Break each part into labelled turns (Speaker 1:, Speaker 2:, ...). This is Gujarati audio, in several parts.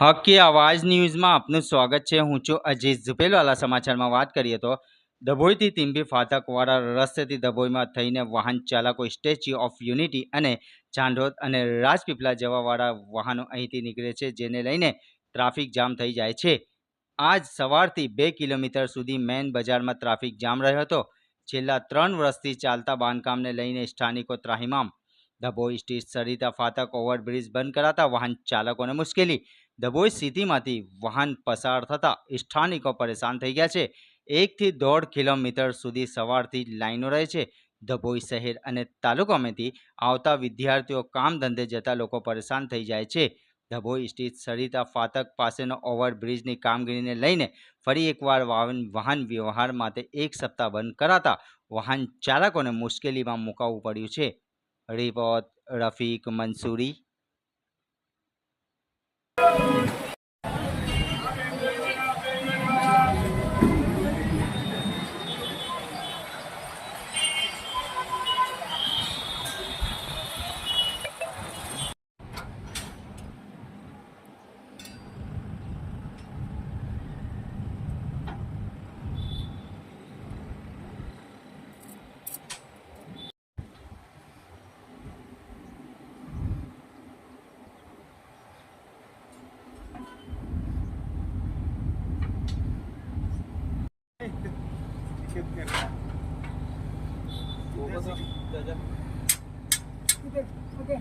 Speaker 1: હકી આવાજ ન્યૂઝમાં આપનું સ્વાગત છે. હું છું અજીત ઝુપેલવાલા. સમાચારમાં વાત કરીએ તો ડભોઈથી તિંબી ફાટકવાળા રસ્તેથી ડભોઈમાં થઈને વાહન ચાલકો, સ્ટેચ્યુ ઓફ યુનિટી અને ચાંદોદ અને રાજપીપળા જવાવાળા વાહનો અહીંથી નીકળે છે, જેને લઈને ટ્રાફિક જામ થઈ જાય છે. આજ સવારથી બે કિલોમીટર સુધી મેઇન બજારમાં ટ્રાફિક જામ રહ્યો હતો. છેલ્લા ત્રણ વર્ષથી ચાલતા બાંધકામને લઈને સ્થાનિકો ત્રાહિમામ. ડભોઈ સ્ટેટ સરિતા ફાટક ઓવરબ્રિજ બંધ કરાતા વાહન ચાલકોને મુશ્કેલી ડભોઈ સિટીમાંથી વાહન પસાર થતાં સ્થાનિકો પરેશાન થઈ ગયા છે. એકથી દોઢ કિલોમીટર સુધી સવારથી લાઈનો રહે છે. ડભોઈ શહેર અને તાલુકામાંથી આવતા વિદ્યાર્થીઓ કામ ધંધે જતા લોકો પરેશાન થઈ જાય છે. ડભોઈ સ્થિત સરિતા ફાતક પાસેનો ઓવરબ્રિજની કામગીરીને લઈને ફરી એકવાર વાહન વાહન વ્યવહાર માટે એક સપ્તાહ બંધ કરાતા વાહન ચાલકોને મુશ્કેલીમાં મુકાવવું પડ્યું છે. Report Rafiq Mansuri. Oke, oke.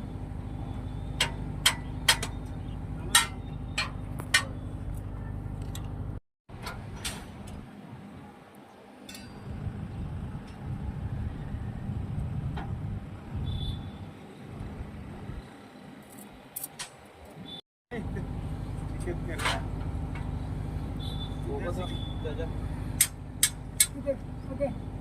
Speaker 1: Tiket kerja. Oke, oke.
Speaker 2: Okay, okay.